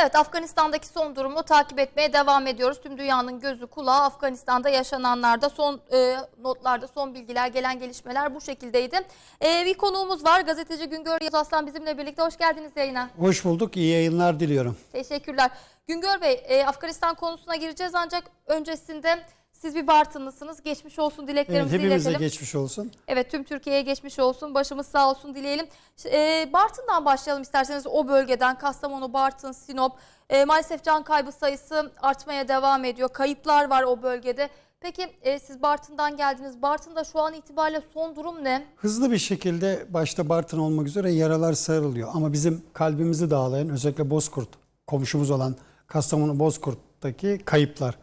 Evet Afganistan'daki son durumu takip etmeye devam ediyoruz. Tüm dünyanın gözü kulağı Afganistan'da yaşananlarda son e, notlarda son bilgiler gelen gelişmeler bu şekildeydi. E, bir konuğumuz var gazeteci Güngör Yavuz Aslan bizimle birlikte hoş geldiniz yayına. Hoş bulduk. İyi yayınlar diliyorum. Teşekkürler. Güngör Bey e, Afganistan konusuna gireceğiz ancak öncesinde siz bir Bartınlısınız. Geçmiş olsun Evet, dileklerimizi hepimize iletelim. geçmiş olsun. Evet tüm Türkiye'ye geçmiş olsun. Başımız sağ olsun dileyelim. E, Bartın'dan başlayalım isterseniz o bölgeden. Kastamonu, Bartın, Sinop. E, maalesef can kaybı sayısı artmaya devam ediyor. Kayıplar var o bölgede. Peki e, siz Bartın'dan geldiniz. Bartın'da şu an itibariyle son durum ne? Hızlı bir şekilde başta Bartın olmak üzere yaralar sarılıyor. Ama bizim kalbimizi dağlayan özellikle Bozkurt komşumuz olan Kastamonu Bozkurt'taki kayıplar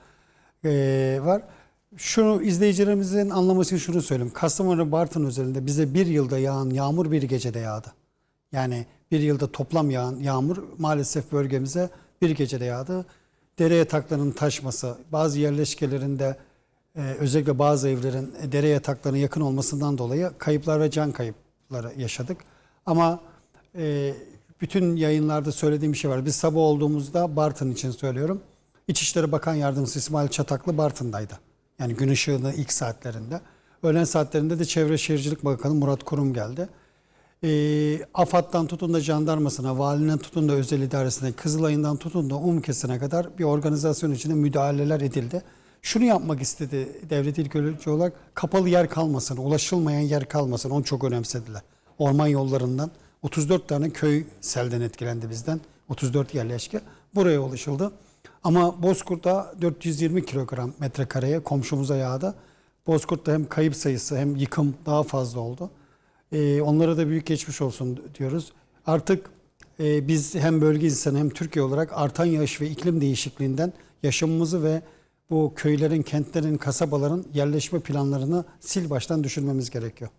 eee, var. Şunu izleyicilerimizin anlaması için şunu söyleyeyim. Kastamonu Bartın özelinde bize bir yılda yağan yağmur bir gecede yağdı. Yani bir yılda toplam yağan yağmur maalesef bölgemize bir gecede yağdı. Dere yataklarının taşması, bazı yerleşkelerinde e, özellikle bazı evlerin e, dere yataklarına yakın olmasından dolayı kayıplar ve can kayıpları yaşadık. Ama e, bütün yayınlarda söylediğim bir şey var. Biz sabah olduğumuzda Bartın için söylüyorum. İçişleri Bakan Yardımcısı İsmail Çataklı Bartın'daydı. Yani gün ışığının ilk saatlerinde. Öğlen saatlerinde de Çevre Şehircilik Bakanı Murat Kurum geldi. E, AFAD'dan tutun da jandarmasına, valinin tutun da özel idaresine, Kızılay'ından tutun da UMKES'ine kadar bir organizasyon içinde müdahaleler edildi. Şunu yapmak istedi devlet ilk ölçü olarak kapalı yer kalmasın, ulaşılmayan yer kalmasın onu çok önemsediler. Orman yollarından 34 tane köy selden etkilendi bizden. 34 yerleşke buraya ulaşıldı. Ama Bozkurt'ta 420 kilogram metrekareye komşumuza yağdı. Bozkurt'ta hem kayıp sayısı hem yıkım daha fazla oldu. Ee, onlara da büyük geçmiş olsun diyoruz. Artık e, biz hem bölge insanı hem Türkiye olarak artan yağış ve iklim değişikliğinden yaşamımızı ve bu köylerin, kentlerin, kasabaların yerleşme planlarını sil baştan düşünmemiz gerekiyor.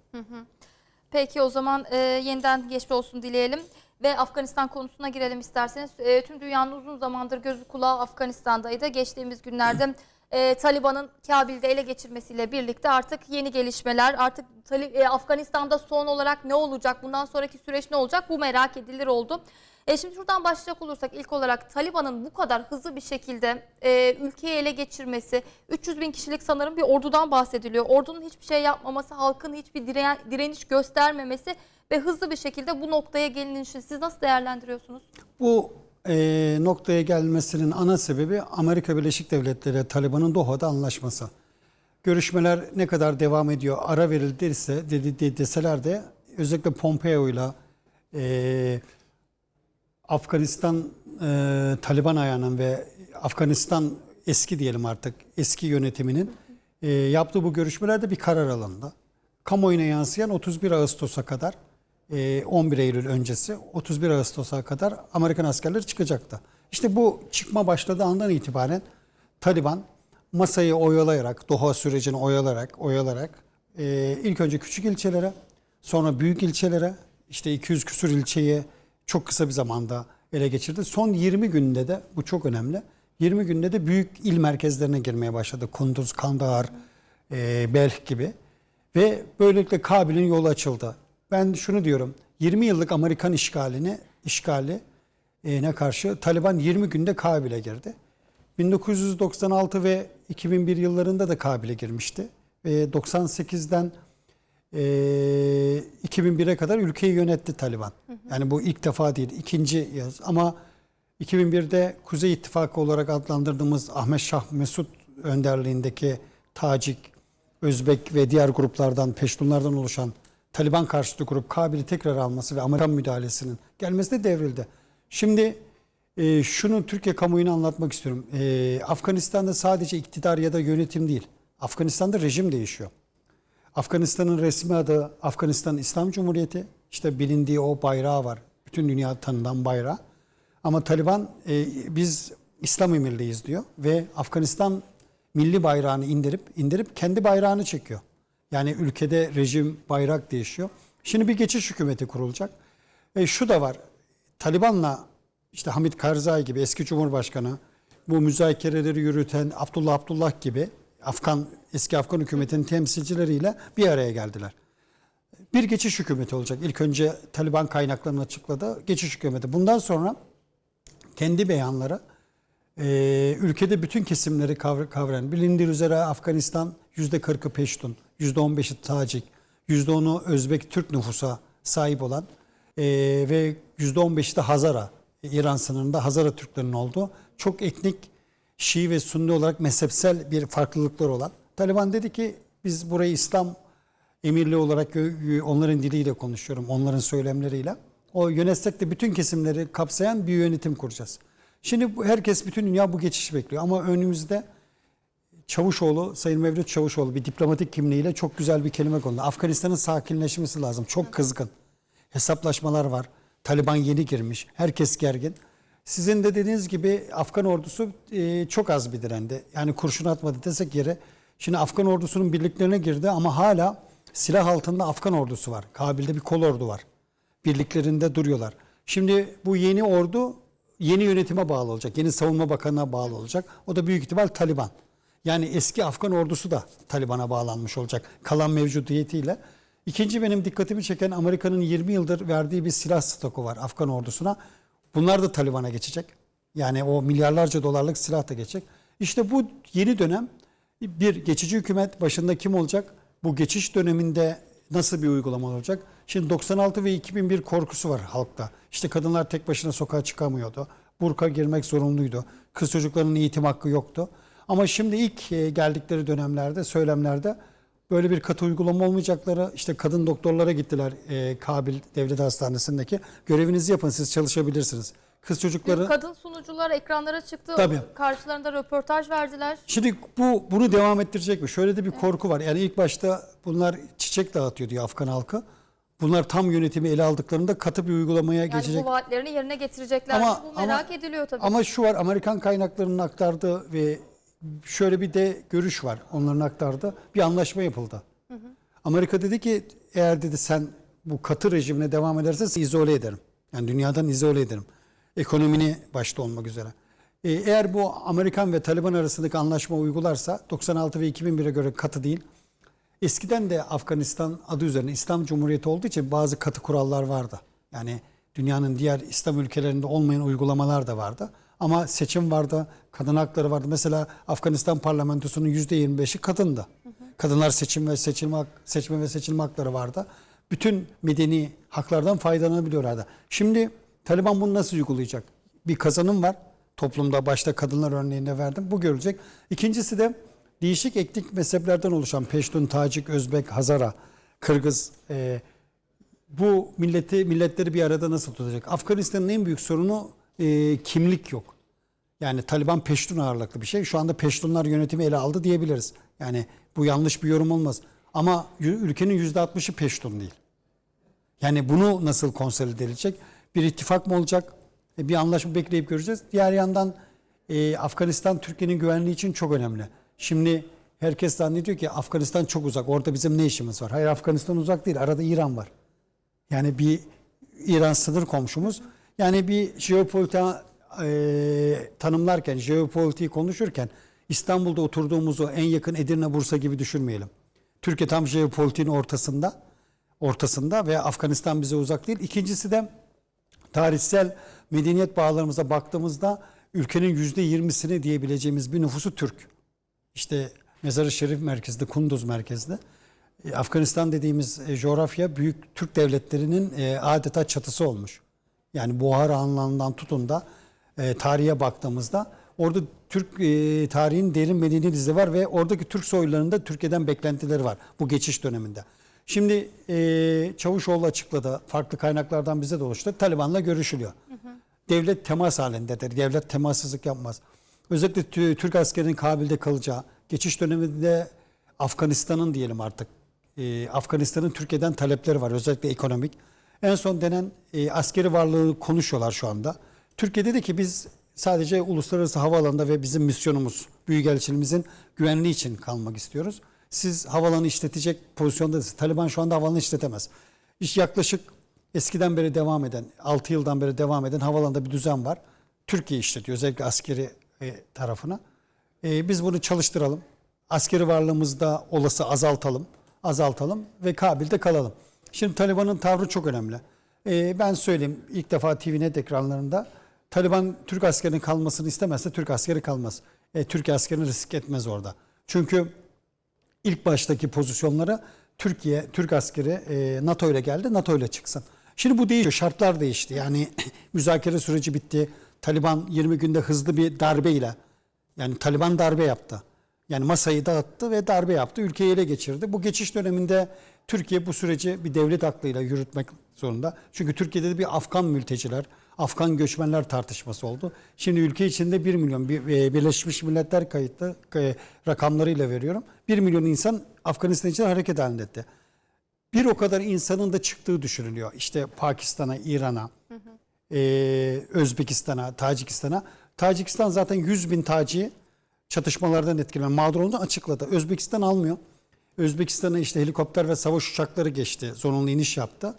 Peki o zaman e, yeniden geçmiş olsun dileyelim. Ve Afganistan konusuna girelim isterseniz. E, tüm dünyanın uzun zamandır gözü kulağı Afganistan'daydı. Geçtiğimiz günlerde e, Taliban'ın Kabil'de ele geçirmesiyle birlikte artık yeni gelişmeler, artık e, Afganistan'da son olarak ne olacak, bundan sonraki süreç ne olacak bu merak edilir oldu. E, şimdi şuradan başlayacak olursak ilk olarak Taliban'ın bu kadar hızlı bir şekilde e, ülkeyi ele geçirmesi, 300 bin kişilik sanırım bir ordudan bahsediliyor. Ordunun hiçbir şey yapmaması, halkın hiçbir diren- direniş göstermemesi ve hızlı bir şekilde bu noktaya gelinişi siz nasıl değerlendiriyorsunuz? Bu e, noktaya gelmesinin ana sebebi Amerika Birleşik Devletleri Taliban'ın Doha'da anlaşması. Görüşmeler ne kadar devam ediyor, ara verildiyse dedi, de- deseler de özellikle Pompeo ile Afganistan e, Taliban ayağının ve Afganistan eski diyelim artık eski yönetiminin e, yaptığı bu görüşmelerde bir karar alındı. Kamuoyuna yansıyan 31 Ağustos'a kadar 11 Eylül öncesi 31 Ağustos'a kadar Amerikan askerleri çıkacaktı. İşte bu çıkma başladığı andan itibaren Taliban masayı oyalayarak, Doha sürecini oyalayarak, oyalarak e, ilk önce küçük ilçelere, sonra büyük ilçelere, işte 200 küsur ilçeyi çok kısa bir zamanda ele geçirdi. Son 20 günde de, bu çok önemli, 20 günde de büyük il merkezlerine girmeye başladı. Kunduz, Kandahar, e, Belh gibi. Ve böylelikle Kabil'in yolu açıldı. Ben şunu diyorum, 20 yıllık Amerikan işgalini, işgali e, ne karşı Taliban 20 günde Kabil'e girdi. 1996 ve 2001 yıllarında da Kabil'e girmişti. Ve 98'den e, 2001'e kadar ülkeyi yönetti Taliban. Yani bu ilk defa değil, ikinci yaz. Ama 2001'de Kuzey İttifakı olarak adlandırdığımız Ahmet Şah Mesut önderliğindeki Tacik, Özbek ve diğer gruplardan, Peştunlardan oluşan Taliban karşıtı grup Kabil'i tekrar alması ve Amerikan müdahalesinin gelmesi de devrildi. Şimdi e, şunu Türkiye kamuoyuna anlatmak istiyorum. E, Afganistan'da sadece iktidar ya da yönetim değil. Afganistan'da rejim değişiyor. Afganistan'ın resmi adı Afganistan İslam Cumhuriyeti. İşte bilindiği o bayrağı var. Bütün dünya tanınan bayrağı. Ama Taliban e, biz İslam emirliyiz diyor ve Afganistan milli bayrağını indirip indirip kendi bayrağını çekiyor. Yani ülkede rejim bayrak değişiyor. Şimdi bir geçiş hükümeti kurulacak. E, şu da var. Taliban'la işte Hamid Karzai gibi eski cumhurbaşkanı bu müzakereleri yürüten Abdullah Abdullah gibi Afgan eski Afgan hükümetinin temsilcileriyle bir araya geldiler. Bir geçiş hükümeti olacak. İlk önce Taliban kaynaklarını açıkladı. Geçiş hükümeti. Bundan sonra kendi beyanları e, ülkede bütün kesimleri kavr- kavrayan bilindiği üzere Afganistan %40'ı Peştun, %15'i Tacik, %10'u Özbek Türk nüfusa sahip olan e, ve %15'i de Hazara, İran sınırında Hazara Türklerinin olduğu çok etnik Şii ve Sunni olarak mezhepsel bir farklılıklar olan. Taliban dedi ki biz burayı İslam emirli olarak onların diliyle konuşuyorum, onların söylemleriyle. O yönetsek de bütün kesimleri kapsayan bir yönetim kuracağız. Şimdi herkes, bütün dünya bu geçişi bekliyor. Ama önümüzde Çavuşoğlu, Sayın Mevlüt Çavuşoğlu bir diplomatik kimliğiyle çok güzel bir kelime kondu. Afganistan'ın sakinleşmesi lazım. Çok kızgın. Hesaplaşmalar var. Taliban yeni girmiş. Herkes gergin. Sizin de dediğiniz gibi Afgan ordusu e, çok az bir direndi. Yani kurşun atmadı desek yere. Şimdi Afgan ordusunun birliklerine girdi ama hala silah altında Afgan ordusu var. Kabil'de bir kol ordu var. Birliklerinde duruyorlar. Şimdi bu yeni ordu yeni yönetime bağlı olacak. Yeni savunma bakanına bağlı olacak. O da büyük ihtimal Taliban. Yani eski Afgan ordusu da Taliban'a bağlanmış olacak. Kalan mevcudiyetiyle. İkinci benim dikkatimi çeken Amerika'nın 20 yıldır verdiği bir silah stoku var Afgan ordusuna. Bunlar da Taliban'a geçecek. Yani o milyarlarca dolarlık silah da geçecek. İşte bu yeni dönem bir geçici hükümet başında kim olacak? Bu geçiş döneminde nasıl bir uygulama olacak? Şimdi 96 ve 2001 korkusu var halkta. İşte kadınlar tek başına sokağa çıkamıyordu. Burka girmek zorunluydu. Kız çocuklarının eğitim hakkı yoktu. Ama şimdi ilk e, geldikleri dönemlerde, söylemlerde böyle bir katı uygulama olmayacakları, işte kadın doktorlara gittiler e, Kabil Devlet Hastanesi'ndeki. Görevinizi yapın, siz çalışabilirsiniz. Kız çocukları... Kadın sunucular ekranlara çıktı. Tabii. Karşılarında röportaj verdiler. Şimdi bu bunu devam ettirecek mi? Şöyle de bir korku var. Yani ilk başta bunlar çiçek dağıtıyor diyor Afgan halkı. Bunlar tam yönetimi ele aldıklarında katı bir uygulamaya Yani geçecek. bu vaatlerini yerine getirecekler. Ama- bu merak ama- ediliyor tabii. Ama şu var Amerikan kaynaklarının aktardığı ve şöyle bir de görüş var onların aktardığı. Bir anlaşma yapıldı. Amerika dedi ki eğer dedi sen bu katı rejimine devam edersen seni izole ederim. Yani dünyadan izole ederim. Ekonomini başta olmak üzere. Ee, Eğer bu Amerikan ve Taliban arasındaki anlaşma uygularsa 96 ve 2001'e göre katı değil. Eskiden de Afganistan adı üzerine İslam Cumhuriyeti olduğu için bazı katı kurallar vardı. Yani dünyanın diğer İslam ülkelerinde olmayan uygulamalar da vardı. Ama seçim vardı, kadın hakları vardı. Mesela Afganistan parlamentosunun %25'i kadındı. Kadınlar seçim ve seçilme, hak- seçme ve seçilme hakları vardı. Bütün medeni haklardan faydalanabiliyorlardı. Şimdi Taliban bunu nasıl uygulayacak? Bir kazanım var. Toplumda başta kadınlar örneğinde verdim. Bu görülecek. İkincisi de değişik etnik mezheplerden oluşan Peştun, Tacik, Özbek, Hazara, Kırgız e, bu milleti milletleri bir arada nasıl tutacak? Afganistan'ın en büyük sorunu e, kimlik yok. Yani Taliban Peştun ağırlıklı bir şey. Şu anda Peştunlar yönetimi ele aldı diyebiliriz. Yani bu yanlış bir yorum olmaz. Ama ülkenin %60'ı Peştun değil. Yani bunu nasıl konsolide edilecek? Bir ittifak mı olacak? E, Bir anlaşma bekleyip göreceğiz. Diğer yandan e, Afganistan Türkiye'nin güvenliği için çok önemli. Şimdi herkes zannediyor ki Afganistan çok uzak. Orada bizim ne işimiz var? Hayır Afganistan uzak değil. Arada İran var. Yani bir İran sınır komşumuz. Yani bir jeopolitik e, tanımlarken, jeopolitiği konuşurken İstanbul'da oturduğumuzu en yakın Edirne, Bursa gibi düşünmeyelim. Türkiye tam jeopolitiğin ortasında ortasında ve Afganistan bize uzak değil. İkincisi de tarihsel medeniyet bağlarımıza baktığımızda ülkenin yüzde yirmisini diyebileceğimiz bir nüfusu Türk. İşte Mezar-ı Şerif merkezde, Kunduz merkezde. Afganistan dediğimiz e, coğrafya büyük Türk devletlerinin e, adeta çatısı olmuş. Yani Buhara anlamından tutun da e, tarihe baktığımızda orada Türk e, tarihinin derin medeni izi var ve oradaki Türk soylarında Türkiye'den beklentileri var bu geçiş döneminde. Şimdi e, Çavuşoğlu açıkladı, farklı kaynaklardan bize de ulaştı. Taliban'la görüşülüyor. Devlet temas halindedir. Devlet temassızlık yapmaz. Özellikle tü- Türk askerinin Kabil'de kalacağı, geçiş döneminde Afganistan'ın diyelim artık, e, Afganistan'ın Türkiye'den talepleri var özellikle ekonomik. En son denen e, askeri varlığı konuşuyorlar şu anda. Türkiye dedi ki biz sadece uluslararası havaalanında ve bizim misyonumuz, büyükelçiliğimizin güvenliği için kalmak istiyoruz. Siz havaalanı işletecek pozisyondasınız. Taliban şu anda havaalanı işletemez. İş yaklaşık eskiden beri devam eden, 6 yıldan beri devam eden havaalanında bir düzen var. Türkiye işletiyor özellikle askeri e, tarafına. E, biz bunu çalıştıralım. Askeri varlığımızı da olası azaltalım. Azaltalım ve Kabil'de kalalım. Şimdi Taliban'ın tavrı çok önemli. E, ben söyleyeyim ilk defa TVNet ekranlarında Taliban Türk askerinin kalmasını istemezse Türk askeri kalmaz. E, Türk askerini risk etmez orada. Çünkü ilk baştaki pozisyonlara Türkiye, Türk askeri e, NATO ile geldi, NATO ile çıksın. Şimdi bu değişiyor, şartlar değişti. Yani müzakere süreci bitti. Taliban 20 günde hızlı bir darbeyle, yani Taliban darbe yaptı. Yani masayı dağıttı ve darbe yaptı, ülkeyi ele geçirdi. Bu geçiş döneminde Türkiye bu süreci bir devlet aklıyla yürütmek zorunda. Çünkü Türkiye'de de bir Afgan mülteciler, Afgan göçmenler tartışması oldu. Şimdi ülke içinde 1 milyon, e, Birleşmiş Milletler kayıtlı e, rakamlarıyla veriyorum. 1 milyon insan Afganistan için hareket halinde. Bir o kadar insanın da çıktığı düşünülüyor. İşte Pakistan'a, İran'a, e, Özbekistan'a, Tacikistan'a. Tacikistan zaten 100 bin taci çatışmalardan etkilenen mağdur olduğunu açıkladı. Özbekistan almıyor. Özbekistan'a işte helikopter ve savaş uçakları geçti. Zorunlu iniş yaptı.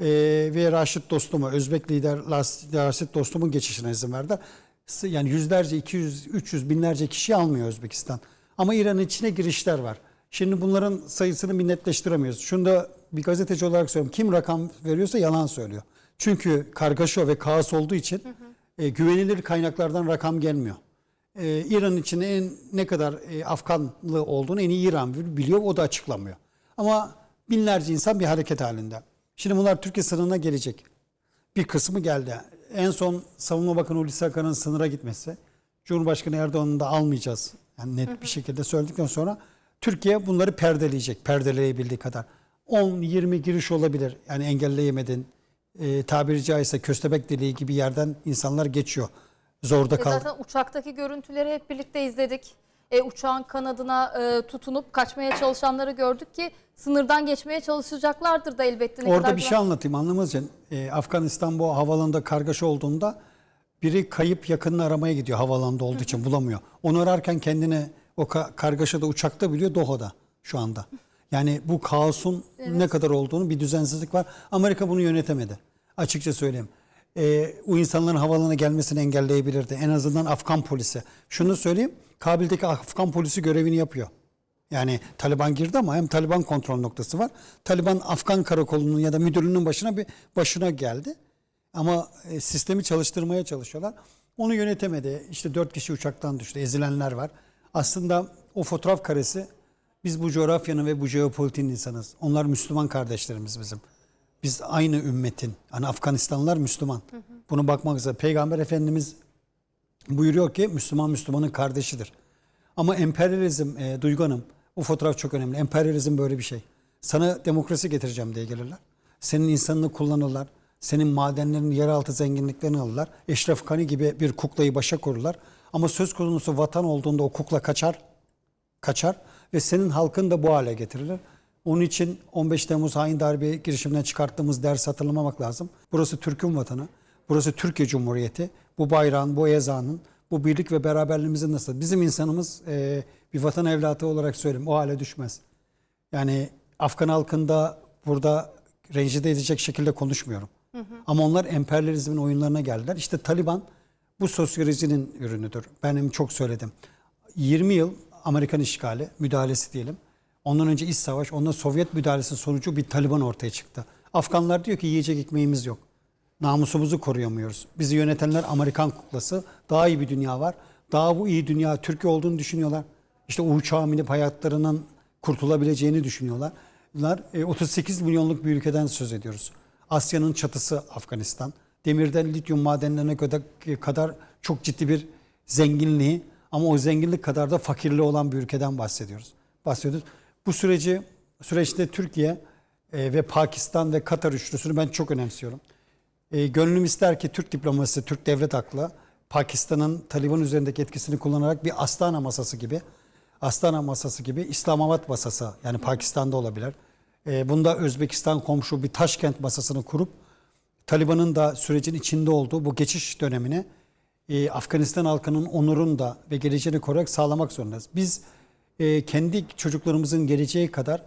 E, ve Raşit Dostum'a, Özbek lider Raşit Dostum'un geçişine izin verdi. Yani yüzlerce, 200, 300 binlerce kişi almıyor Özbekistan. Ama İran'ın içine girişler var. Şimdi bunların sayısını bir netleştiremiyoruz. Şunu da bir gazeteci olarak söylüyorum. Kim rakam veriyorsa yalan söylüyor. Çünkü kargaşa ve kaos olduğu için e, güvenilir kaynaklardan rakam gelmiyor. E, İran için en ne kadar e, Afganlı olduğunu en iyi İran biliyor. O da açıklamıyor. Ama binlerce insan bir hareket halinde. Şimdi bunlar Türkiye sınırına gelecek. Bir kısmı geldi. En son Savunma Bakanı Hulusi Akar'ın sınıra gitmesi. Cumhurbaşkanı Erdoğan'ın da almayacağız. Yani net bir şekilde söyledikten sonra Türkiye bunları perdeleyecek. Perdeleyebildiği kadar. 10-20 giriş olabilir. Yani engelleyemedin. E, tabiri caizse köstebek deliği gibi yerden insanlar geçiyor. Zorda E kal. zaten uçaktaki görüntüleri hep birlikte izledik. E, uçağın kanadına e, tutunup kaçmaya çalışanları gördük ki sınırdan geçmeye çalışacaklardır da elbette. Ne Orada kadar bir şey anlatayım için. Ee, Afganistan bu havalanında kargaşa olduğunda biri kayıp yakınını aramaya gidiyor havalanda olduğu için bulamıyor. Onu ararken kendini o ka- kargaşada uçakta biliyor Doha'da şu anda. Yani bu kaosun ne kadar olduğunu bir düzensizlik var. Amerika bunu yönetemedi. Açıkça söyleyeyim. Ee, o insanların havalana gelmesini engelleyebilirdi. En azından Afgan polisi. Şunu söyleyeyim. Kabil'deki Afgan polisi görevini yapıyor. Yani Taliban girdi ama hem Taliban kontrol noktası var. Taliban Afgan karakolunun ya da müdürlüğünün başına bir başına geldi. Ama e, sistemi çalıştırmaya çalışıyorlar. Onu yönetemedi. İşte dört kişi uçaktan düştü. Ezilenler var. Aslında o fotoğraf karesi biz bu coğrafyanın ve bu jeopolitiğin insanız. Onlar Müslüman kardeşlerimiz bizim. Biz aynı ümmetin. Hani Afganistanlılar Müslüman. Bunu bakmak üzere. Peygamber Efendimiz buyuruyor ki Müslüman Müslümanın kardeşidir. Ama emperyalizm, e, Duygu Hanım, o fotoğraf çok önemli. Emperyalizm böyle bir şey. Sana demokrasi getireceğim diye gelirler. Senin insanını kullanırlar. Senin madenlerin, yeraltı zenginliklerini alırlar. Eşref Kani gibi bir kuklayı başa korurlar. Ama söz konusu vatan olduğunda o kukla kaçar. Kaçar ve senin halkın da bu hale getirilir. Onun için 15 Temmuz hain darbe girişiminden çıkarttığımız ders hatırlamamak lazım. Burası Türk'ün vatanı. Burası Türkiye Cumhuriyeti. Bu bayrağın, bu ezanın, bu birlik ve beraberliğimizin nasıl? Bizim insanımız e, bir vatan evlatı olarak söyleyeyim o hale düşmez. Yani Afgan halkında burada rencide edecek şekilde konuşmuyorum. Ama onlar emperyalizmin oyunlarına geldiler. İşte Taliban bu sosyolojinin ürünüdür. Benim çok söyledim. 20 yıl Amerikan işgali, müdahalesi diyelim. Ondan önce iç savaş, ondan Sovyet müdahalesi sonucu bir Taliban ortaya çıktı. Afganlar diyor ki yiyecek ekmeğimiz yok. Namusumuzu koruyamıyoruz. Bizi yönetenler Amerikan kuklası. Daha iyi bir dünya var. Daha bu iyi dünya Türkiye olduğunu düşünüyorlar. İşte uçağa binip hayatlarının kurtulabileceğini düşünüyorlar. Bunlar e, 38 milyonluk bir ülkeden söz ediyoruz. Asya'nın çatısı Afganistan. Demirden lityum madenlerine kadar çok ciddi bir zenginliği ama o zenginlik kadar da fakirliği olan bir ülkeden bahsediyoruz. Bahsediyoruz. Bu süreci süreçte Türkiye e, ve Pakistan ve Katar üçlüsünü ben çok önemsiyorum. E, gönlüm ister ki Türk diplomasisi, Türk devlet aklı Pakistan'ın Taliban üzerindeki etkisini kullanarak bir Astana masası gibi, Astana masası gibi İslamabad masası yani Pakistan'da olabilir. E, bunda Özbekistan komşu bir Taşkent masasını kurup Taliban'ın da sürecin içinde olduğu bu geçiş dönemini e, Afganistan halkının onurunu da ve geleceğini koruyarak sağlamak zorundayız. Biz e, kendi çocuklarımızın geleceği kadar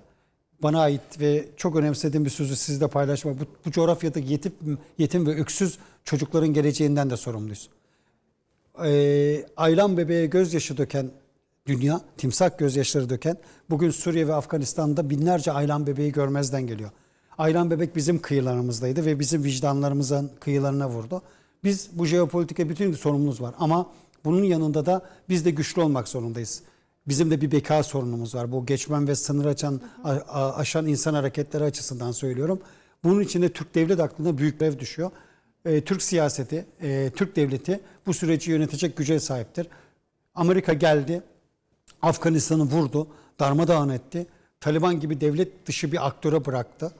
bana ait ve çok önemsediğim bir sözü sizle paylaşmak. Bu, bu coğrafyadaki yetim, yetim ve öksüz çocukların geleceğinden de sorumluyuz. Ee, aylan bebeğe gözyaşı döken dünya, timsah gözyaşları döken, bugün Suriye ve Afganistan'da binlerce aylan bebeği görmezden geliyor. Aylan bebek bizim kıyılarımızdaydı ve bizim vicdanlarımızın kıyılarına vurdu. Biz bu jeopolitika bütün sorunumuz var ama bunun yanında da biz de güçlü olmak zorundayız. Bizim de bir beka sorunumuz var. Bu geçmen ve sınır açan, aşan insan hareketleri açısından söylüyorum. Bunun için de Türk devlet aklına büyük görev düşüyor. Ee, Türk siyaseti, e, Türk devleti bu süreci yönetecek güce sahiptir. Amerika geldi, Afganistan'ı vurdu, darmadağın etti. Taliban gibi devlet dışı bir aktöre bıraktı.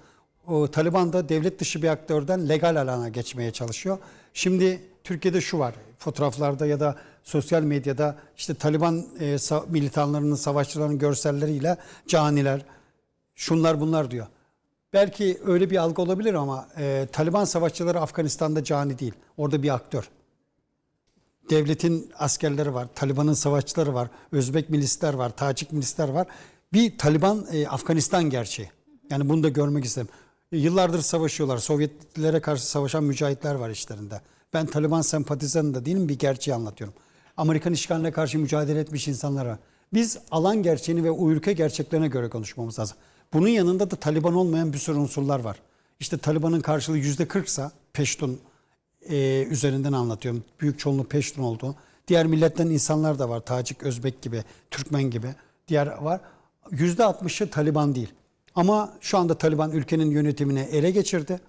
O Taliban da devlet dışı bir aktörden legal alana geçmeye çalışıyor. Şimdi Türkiye'de şu var. Fotoğraflarda ya da sosyal medyada işte Taliban e, sa- militanlarının, savaşçıların görselleriyle caniler, şunlar bunlar diyor. Belki öyle bir algı olabilir ama e, Taliban savaşçıları Afganistan'da cani değil. Orada bir aktör devletin askerleri var, Taliban'ın savaşçıları var, Özbek milisler var, Tacik milisler var. Bir Taliban e, Afganistan gerçeği. Yani bunu da görmek istedim. E, yıllardır savaşıyorlar. Sovyetlilere karşı savaşan mücahitler var işlerinde. Ben Taliban sempatizanı da değilim bir gerçeği anlatıyorum. Amerikan işgaline karşı mücadele etmiş insanlar var. Biz alan gerçeğini ve o ülke gerçeklerine göre konuşmamız lazım. Bunun yanında da Taliban olmayan bir sürü unsurlar var. İşte Taliban'ın karşılığı yüzde kırksa Peştun e, üzerinden anlatıyorum. Büyük çoğunluğu Peştun olduğu. Diğer milletten insanlar da var. Tacik, Özbek gibi, Türkmen gibi. Diğer var. Yüzde altmışı Taliban değil. Ama şu anda Taliban ülkenin yönetimini ele geçirdi.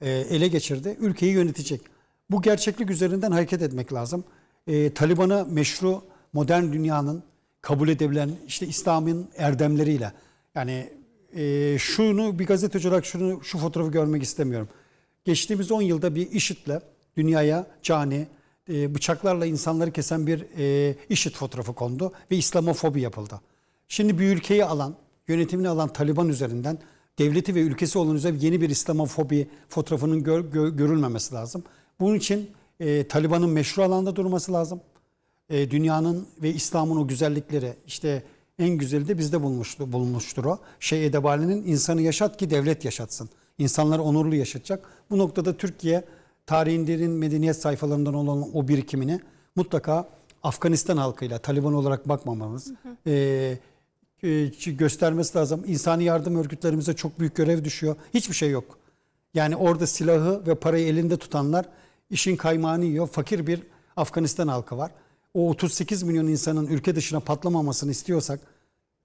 E, ele geçirdi. Ülkeyi yönetecek. Bu gerçeklik üzerinden hareket etmek lazım. E, Taliban'ı meşru modern dünyanın kabul edebilen işte İslam'ın erdemleriyle yani e, şunu bir gazeteci olarak şunu şu fotoğrafı görmek istemiyorum. Geçtiğimiz 10 yılda bir IŞİD'le dünyaya cani, e, bıçaklarla insanları kesen bir e, IŞİD fotoğrafı kondu ve İslamofobi yapıldı. Şimdi bir ülkeyi alan, yönetimini alan Taliban üzerinden devleti ve ülkesi olan üzerine yeni bir İslamofobi fotoğrafının gör- gö- görülmemesi lazım. Bunun için e, Taliban'ın meşru alanda durması lazım. E, dünyanın ve İslam'ın o güzellikleri işte en güzeli de bizde bulmuştu, bulmuştur o. Şey Edebali'nin insanı yaşat ki devlet yaşatsın. İnsanları onurlu yaşatacak. Bu noktada Türkiye tarihin derin medeniyet sayfalarından olan o birikimini mutlaka Afganistan halkıyla Taliban olarak bakmamamız, e, e, göstermesi lazım. İnsani yardım örgütlerimize çok büyük görev düşüyor. Hiçbir şey yok. Yani orada silahı ve parayı elinde tutanlar işin kaymağını yiyor. Fakir bir Afganistan halkı var. O 38 milyon insanın ülke dışına patlamamasını istiyorsak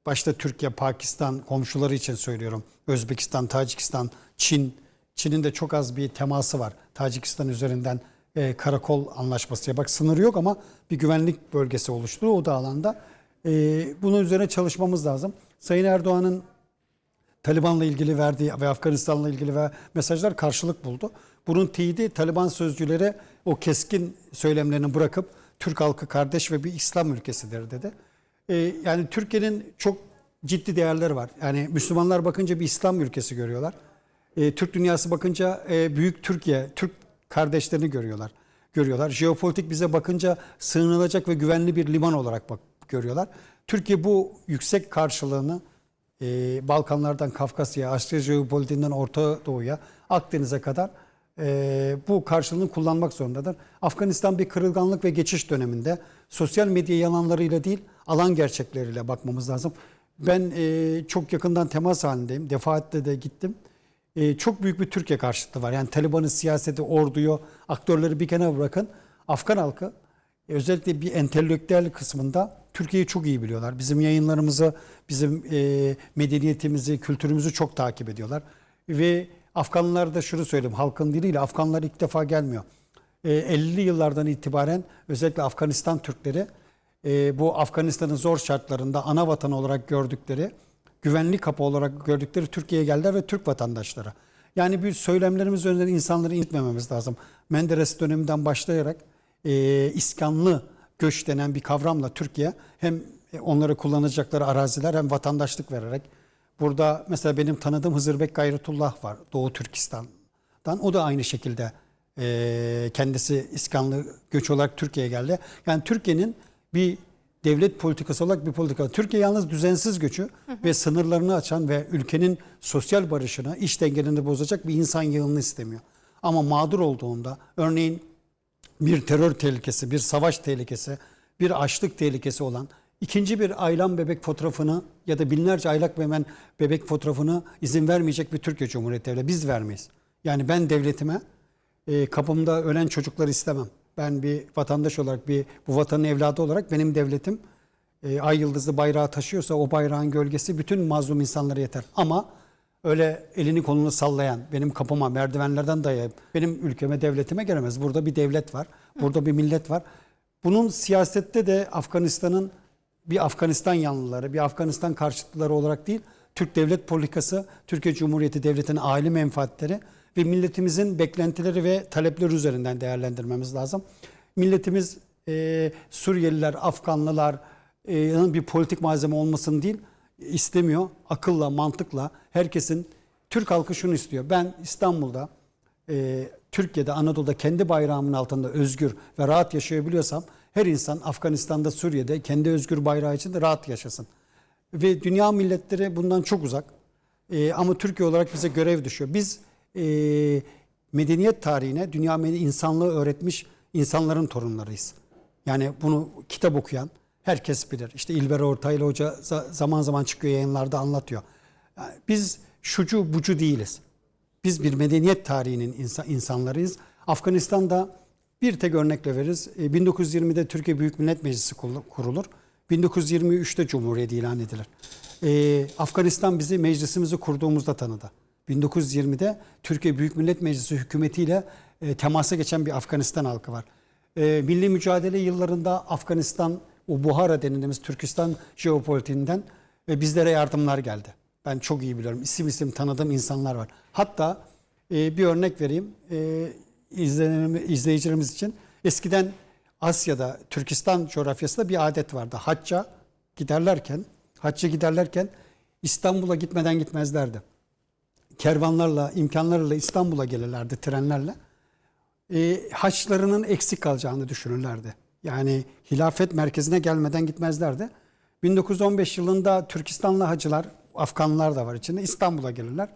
başta Türkiye, Pakistan komşuları için söylüyorum. Özbekistan, Tacikistan, Çin. Çin'in de çok az bir teması var. Tacikistan üzerinden e, karakol anlaşması. Bak sınırı yok ama bir güvenlik bölgesi oluştu o da alanda. E, bunun üzerine çalışmamız lazım. Sayın Erdoğan'ın Taliban'la ilgili verdiği ve Afganistan'la ilgili ve mesajlar karşılık buldu. Bunun teyidi Taliban sözcüleri o keskin söylemlerini bırakıp Türk halkı kardeş ve bir İslam ülkesidir dedi. Ee, yani Türkiye'nin çok ciddi değerleri var. Yani Müslümanlar bakınca bir İslam ülkesi görüyorlar. Ee, Türk dünyası bakınca e, büyük Türkiye, Türk kardeşlerini görüyorlar. Görüyorlar. Jeopolitik bize bakınca sığınılacak ve güvenli bir liman olarak bak görüyorlar. Türkiye bu yüksek karşılığını e, Balkanlardan Kafkasya'ya, Asya jeopolitiğinden Orta Doğu'ya, Akdeniz'e kadar e, bu karşılığını kullanmak zorundadır. Afganistan bir kırılganlık ve geçiş döneminde sosyal medya yalanlarıyla değil, alan gerçekleriyle bakmamız lazım. Ben e, çok yakından temas halindeyim. Defaatle de gittim. E, çok büyük bir Türkiye karşıtı var. Yani Taliban'ın siyaseti, orduyu, aktörleri bir kenara bırakın. Afgan halkı e, özellikle bir entelektüel kısmında Türkiye'yi çok iyi biliyorlar. Bizim yayınlarımızı, bizim e, medeniyetimizi, kültürümüzü çok takip ediyorlar. Ve Afganlılar da şunu söyleyeyim, halkın diliyle Afganlar ilk defa gelmiyor. E, 50'li yıllardan itibaren özellikle Afganistan Türkleri e, bu Afganistan'ın zor şartlarında ana vatan olarak gördükleri, güvenli kapı olarak gördükleri Türkiye'ye geldiler ve Türk vatandaşları. Yani bir söylemlerimiz önünden insanları incitmememiz lazım. Menderes döneminden başlayarak e, iskanlı göç denen bir kavramla Türkiye hem onları kullanacakları araziler hem vatandaşlık vererek burada mesela benim tanıdığım Hızırbek Gayretullah var Doğu Türkistan'dan. O da aynı şekilde e, kendisi iskanlı göç olarak Türkiye'ye geldi. Yani Türkiye'nin bir devlet politikası olarak bir politika. Türkiye yalnız düzensiz göçü ve sınırlarını açan ve ülkenin sosyal barışını, iş dengelerini bozacak bir insan yığınını istemiyor. Ama mağdur olduğunda örneğin bir terör tehlikesi, bir savaş tehlikesi, bir açlık tehlikesi olan ikinci bir aylan bebek fotoğrafını ya da binlerce aylak bemen bebek fotoğrafını izin vermeyecek bir Türkiye Cumhuriyeti devleti. Biz vermeyiz. Yani ben devletime e, kapımda ölen çocukları istemem. Ben bir vatandaş olarak, bir bu vatanın evladı olarak benim devletim e, ay yıldızlı bayrağı taşıyorsa o bayrağın gölgesi bütün mazlum insanlara yeter. Ama öyle elini kolunu sallayan, benim kapıma merdivenlerden dayayıp benim ülkeme, devletime gelemez. Burada bir devlet var, burada bir millet var. Bunun siyasette de Afganistan'ın bir Afganistan yanlıları, bir Afganistan karşıtları olarak değil, Türk devlet politikası, Türkiye Cumhuriyeti Devleti'nin aile menfaatleri ve milletimizin beklentileri ve talepleri üzerinden değerlendirmemiz lazım. Milletimiz e, Suriyeliler, Afganlılar e, bir politik malzeme olmasın değil, istemiyor. Akılla, mantıkla herkesin, Türk halkı şunu istiyor. Ben İstanbul'da, e, Türkiye'de, Anadolu'da kendi bayrağımın altında özgür ve rahat yaşayabiliyorsam her insan Afganistan'da, Suriye'de kendi özgür bayrağı içinde rahat yaşasın. Ve dünya milletleri bundan çok uzak. E, ama Türkiye olarak bize görev düşüyor. Biz e, medeniyet tarihine, dünya medeni- insanlığı öğretmiş insanların torunlarıyız. Yani bunu kitap okuyan herkes bilir. İşte İlber Ortaylı Hoca za- zaman zaman çıkıyor yayınlarda anlatıyor. Yani biz şucu bucu değiliz. Biz bir medeniyet tarihinin insan, insanlarıyız. Afganistan'da bir tek örnekle veririz. E, 1920'de Türkiye Büyük Millet Meclisi kurulu- kurulur. 1923'te Cumhuriyet ilan edilir. E, Afganistan bizi meclisimizi kurduğumuzda tanıdı. 1920'de Türkiye Büyük Millet Meclisi hükümetiyle e, temasa geçen bir Afganistan halkı var. E, milli mücadele yıllarında Afganistan, o Buhara denildiğimiz Türkistan jeopolitiğinden ve bizlere yardımlar geldi. Ben çok iyi biliyorum. İsim isim tanıdığım insanlar var. Hatta e, bir örnek vereyim e, izleyicilerimiz için. Eskiden Asya'da, Türkistan coğrafyasında bir adet vardı. Hacca giderlerken, hacca giderlerken İstanbul'a gitmeden gitmezlerdi. Kervanlarla, imkanlarla İstanbul'a gelirlerdi trenlerle. E, haçlarının eksik kalacağını düşünürlerdi. Yani hilafet merkezine gelmeden gitmezlerdi. 1915 yılında Türkistanlı hacılar, Afganlılar da var içinde İstanbul'a gelirler.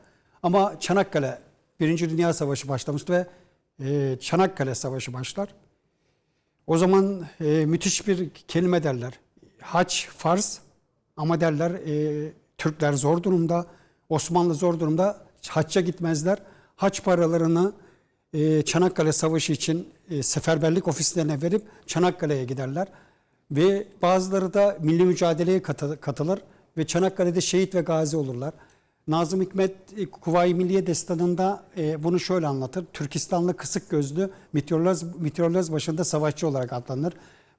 Ama Çanakkale, Birinci Dünya Savaşı başlamıştı ve e, Çanakkale Savaşı başlar. O zaman e, müthiş bir kelime derler. Haç farz ama derler e, Türkler zor durumda, Osmanlı zor durumda. Hacca gitmezler. Haç paralarını Çanakkale Savaşı için e, seferberlik ofislerine verip Çanakkale'ye giderler. Ve bazıları da milli mücadeleye katı- katılır ve Çanakkale'de şehit ve gazi olurlar. Nazım Hikmet e, Kuvayi Milliye Destanı'nda e, bunu şöyle anlatır. Türkistanlı kısık gözlü Meteoroloz, Meteoroloz başında savaşçı olarak adlanır.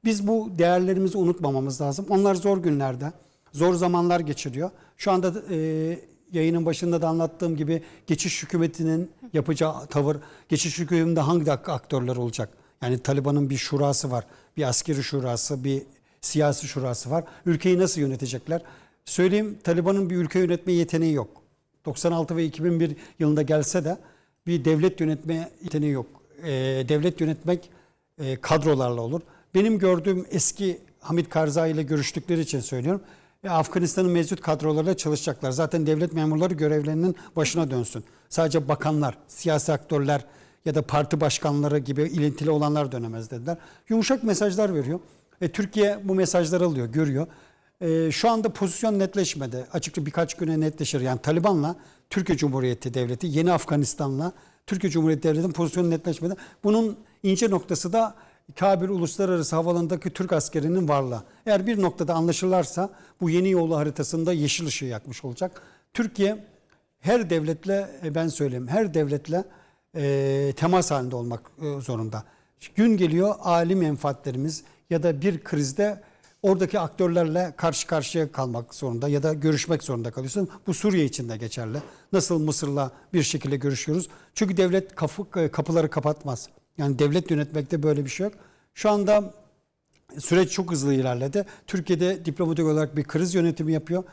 Biz bu değerlerimizi unutmamamız lazım. Onlar zor günlerde, zor zamanlar geçiriyor. Şu anda e, yayının başında da anlattığım gibi geçiş hükümetinin yapacağı tavır, geçiş hükümetinde hangi ak- aktörler olacak? Yani Taliban'ın bir şurası var, bir askeri şurası, bir siyasi şurası var. Ülkeyi nasıl yönetecekler? Söyleyeyim Taliban'ın bir ülke yönetme yeteneği yok. 96 ve 2001 yılında gelse de bir devlet yönetme yeteneği yok. Ee, devlet yönetmek e, kadrolarla olur. Benim gördüğüm eski Hamit Karzai ile görüştükleri için söylüyorum. Afganistan'ın mevcut kadrolarıyla çalışacaklar. Zaten devlet memurları görevlerinin başına dönsün. Sadece bakanlar, siyasi aktörler ya da parti başkanları gibi ilintili olanlar dönemez dediler. Yumuşak mesajlar veriyor. E, Türkiye bu mesajları alıyor, görüyor. E, şu anda pozisyon netleşmedi. Açıkça birkaç güne netleşir. Yani Taliban'la Türkiye Cumhuriyeti Devleti, yeni Afganistan'la Türkiye Cumhuriyeti Devleti'nin pozisyonu netleşmedi. Bunun ince noktası da Kabil Uluslararası Havalanı'ndaki Türk askerinin varlığı. Eğer bir noktada anlaşırlarsa bu yeni yolu haritasında yeşil ışığı yakmış olacak. Türkiye her devletle e, ben söyleyeyim her devletle e, temas halinde olmak e, zorunda. Gün geliyor ali menfaatlerimiz ya da bir krizde oradaki aktörlerle karşı karşıya kalmak zorunda ya da görüşmek zorunda kalıyorsun. Bu Suriye için de geçerli. Nasıl Mısır'la bir şekilde görüşüyoruz. Çünkü devlet kapı, kapıları kapatmaz. Yani devlet yönetmekte böyle bir şey yok. Şu anda süreç çok hızlı ilerledi. Türkiye'de diplomatik olarak bir kriz yönetimi yapıyor.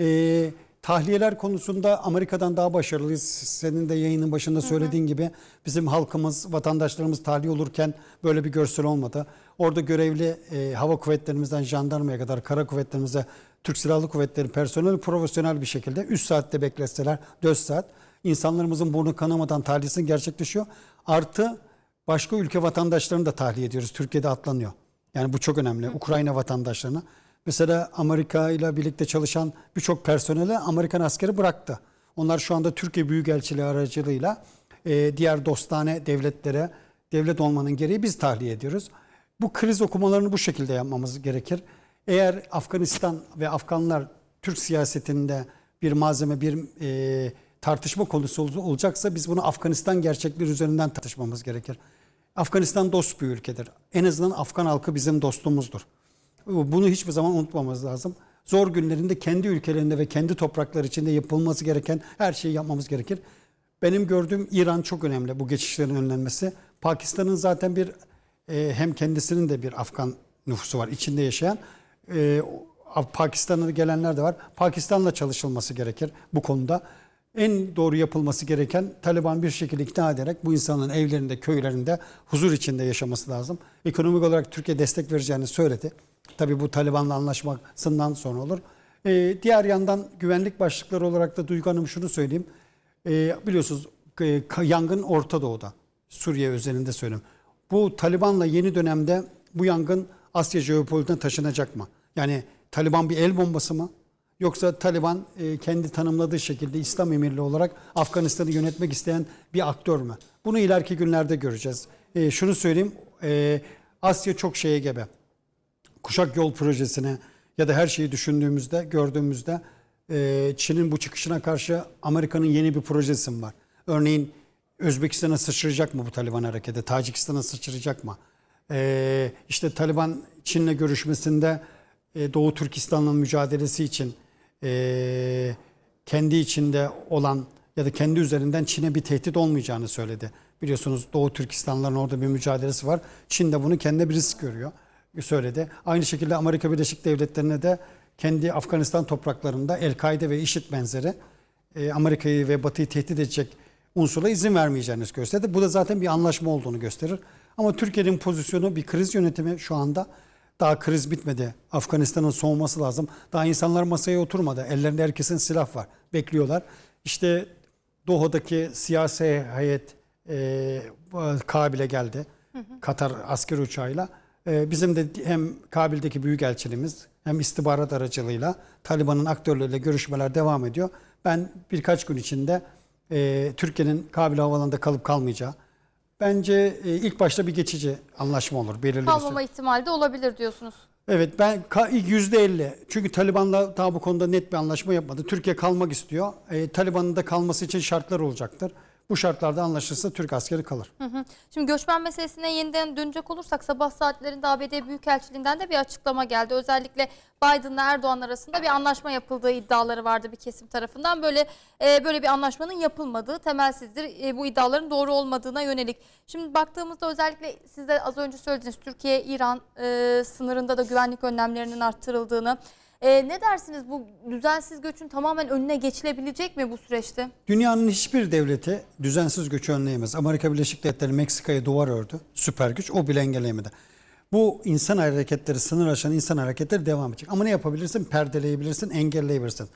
Ee, tahliyeler konusunda Amerika'dan daha başarılıyız. Senin de yayının başında söylediğin gibi bizim halkımız, vatandaşlarımız tahliye olurken böyle bir görsel olmadı. Orada görevli e, hava kuvvetlerimizden jandarmaya kadar kara kuvvetlerimize Türk Silahlı Kuvvetleri personeli profesyonel bir şekilde 3 saatte bekletseler 4 saat insanlarımızın burnu kanamadan tahliyesi gerçekleşiyor. Artı başka ülke vatandaşlarını da tahliye ediyoruz. Türkiye'de atlanıyor. Yani bu çok önemli. Ukrayna vatandaşlarını. Mesela Amerika ile birlikte çalışan birçok personeli Amerikan askeri bıraktı. Onlar şu anda Türkiye Büyükelçiliği aracılığıyla e, diğer dostane devletlere devlet olmanın gereği biz tahliye ediyoruz. Bu kriz okumalarını bu şekilde yapmamız gerekir. Eğer Afganistan ve Afganlar Türk siyasetinde bir malzeme, bir e, tartışma konusu ol- olacaksa biz bunu Afganistan gerçekleri üzerinden tartışmamız gerekir. Afganistan dost bir ülkedir. En azından Afgan halkı bizim dostumuzdur. Bunu hiçbir zaman unutmamamız lazım. Zor günlerinde kendi ülkelerinde ve kendi topraklar içinde yapılması gereken her şeyi yapmamız gerekir. Benim gördüğüm İran çok önemli bu geçişlerin önlenmesi. Pakistan'ın zaten bir e, hem kendisinin de bir Afgan nüfusu var içinde yaşayan. E, Pakistan'a gelenler de var. Pakistan'la çalışılması gerekir bu konuda. En doğru yapılması gereken Taliban bir şekilde ikna ederek bu insanların evlerinde, köylerinde huzur içinde yaşaması lazım. Ekonomik olarak Türkiye destek vereceğini söyledi. Tabii bu Taliban'la anlaşmasından sonra olur. Ee, diğer yandan güvenlik başlıkları olarak da Duygu Hanım şunu söyleyeyim. Ee, biliyorsunuz e, yangın Orta Doğu'da. Suriye özelinde söyleyeyim. Bu Taliban'la yeni dönemde bu yangın Asya jeopolitiğine taşınacak mı? Yani Taliban bir el bombası mı? Yoksa Taliban e, kendi tanımladığı şekilde İslam emirli olarak Afganistan'ı yönetmek isteyen bir aktör mü? Bunu ileriki günlerde göreceğiz. E, şunu söyleyeyim, e, Asya çok şeye gebe. Kuşak Yol Projesi'ne ya da her şeyi düşündüğümüzde, gördüğümüzde e, Çin'in bu çıkışına karşı Amerika'nın yeni bir projesi mi var? Örneğin Özbekistan'a sıçrayacak mı bu Taliban hareketi? Tacikistan'a sıçrayacak mı? E, işte Taliban Çin'le görüşmesinde e, Doğu Türkistan'la mücadelesi için e, kendi içinde olan ya da kendi üzerinden Çin'e bir tehdit olmayacağını söyledi. Biliyorsunuz Doğu Türkistanların orada bir mücadelesi var. Çin de bunu kendine bir risk görüyor söyledi. Aynı şekilde Amerika Birleşik Devletleri'ne de kendi Afganistan topraklarında El-Kaide ve IŞİD benzeri e, Amerika'yı ve Batı'yı tehdit edecek unsura izin vermeyeceğini gösterdi. Bu da zaten bir anlaşma olduğunu gösterir. Ama Türkiye'nin pozisyonu bir kriz yönetimi şu anda. Daha kriz bitmedi. Afganistan'ın soğuması lazım. Daha insanlar masaya oturmadı. Ellerinde herkesin silah var. Bekliyorlar. İşte Doha'daki siyasi heyet e, Kabil'e geldi. Katar asker uçağıyla. E, bizim de hem Kabil'deki büyükelçiliğimiz hem istihbarat aracılığıyla Taliban'ın aktörleriyle görüşmeler devam ediyor. Ben birkaç gün içinde e, Türkiye'nin Kabil Havalanı'nda kalıp kalmayacağı, bence e, ilk başta bir geçici anlaşma olur. Belirli bir süre. Kalmama ihtimali de olabilir diyorsunuz. Evet ben ka- ilk yüzde elli. Çünkü Taliban'la daha bu konuda net bir anlaşma yapmadı. Türkiye kalmak istiyor. E, Taliban'ın da kalması için şartlar olacaktır. Bu şartlarda anlaşırsa Türk askeri kalır. Hı hı. Şimdi göçmen meselesine yeniden dönecek olursak sabah saatlerinde ABD Büyükelçiliğinden de bir açıklama geldi. Özellikle Biden'la Erdoğan arasında bir anlaşma yapıldığı iddiaları vardı bir kesim tarafından. Böyle e, böyle bir anlaşmanın yapılmadığı temelsizdir. E, bu iddiaların doğru olmadığına yönelik. Şimdi baktığımızda özellikle siz de az önce söylediniz Türkiye-İran e, sınırında da güvenlik önlemlerinin arttırıldığını. E, ne dersiniz bu düzensiz göçün tamamen önüne geçilebilecek mi bu süreçte? Dünyanın hiçbir devleti düzensiz göçü önleyemez. Amerika Birleşik Devletleri Meksika'ya duvar ördü. Süper güç. O bile engelleyemedi. Bu insan hareketleri, sınır aşan insan hareketleri devam edecek. Ama ne yapabilirsin? Perdeleyebilirsin, engelleyebilirsin.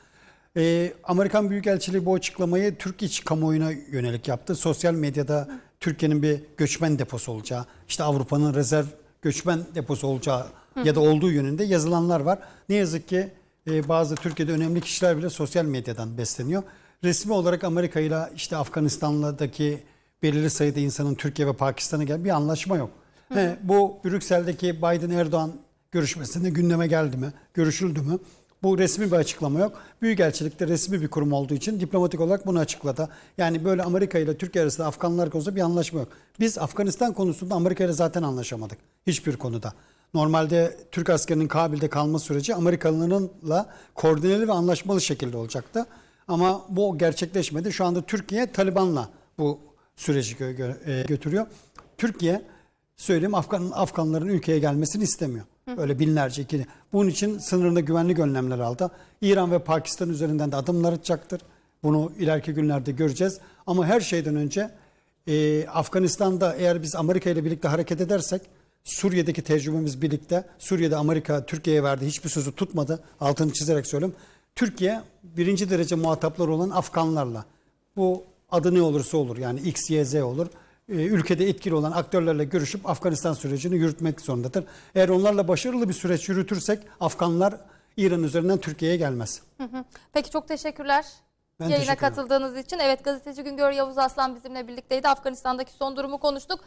Ee, Amerikan Büyükelçiliği bu açıklamayı Türk iç kamuoyuna yönelik yaptı. Sosyal medyada Türkiye'nin bir göçmen deposu olacağı, işte Avrupa'nın rezerv göçmen deposu olacağı ya da olduğu yönünde yazılanlar var. Ne yazık ki e, bazı Türkiye'de önemli kişiler bile sosyal medyadan besleniyor. Resmi olarak Amerika ile işte Afganistan'daki belirli sayıda insanın Türkiye ve Pakistan'a gel bir anlaşma yok. He, bu Brüksel'deki Biden-Erdoğan görüşmesinde gündeme geldi mi? Görüşüldü mü? Bu resmi bir açıklama yok. Büyükelçilikte resmi bir kurum olduğu için diplomatik olarak bunu açıkladı. Yani böyle Amerika ile Türkiye arasında Afganlar konusunda bir anlaşma yok. Biz Afganistan konusunda Amerika ile zaten anlaşamadık. Hiçbir konuda. Normalde Türk askerinin Kabil'de kalma süreci Amerikalılarla koordineli ve anlaşmalı şekilde olacaktı. Ama bu gerçekleşmedi. Şu anda Türkiye Taliban'la bu süreci gö- e, götürüyor. Türkiye söyleyeyim Afgan Afganların ülkeye gelmesini istemiyor. Öyle binlerce ikili. Bunun için sınırında güvenlik önlemler aldı. İran ve Pakistan üzerinden de adımlar atacaktır. Bunu ileriki günlerde göreceğiz. Ama her şeyden önce e, Afganistan'da eğer biz Amerika ile birlikte hareket edersek Suriye'deki tecrübemiz birlikte Suriye'de Amerika Türkiye'ye verdiği hiçbir sözü tutmadı. Altını çizerek söyleyeyim. Türkiye birinci derece muhataplar olan Afganlarla bu adı ne olursa olur yani X, Y, Z olur. e, Ülkede etkili olan aktörlerle görüşüp Afganistan sürecini yürütmek zorundadır. Eğer onlarla başarılı bir süreç yürütürsek Afganlar İran üzerinden Türkiye'ye gelmez. Peki çok teşekkürler. Ben yayına teşekkür katıldığınız için. Evet gazeteci Güngör Yavuz Aslan bizimle birlikteydi. Afganistan'daki son durumu konuştuk.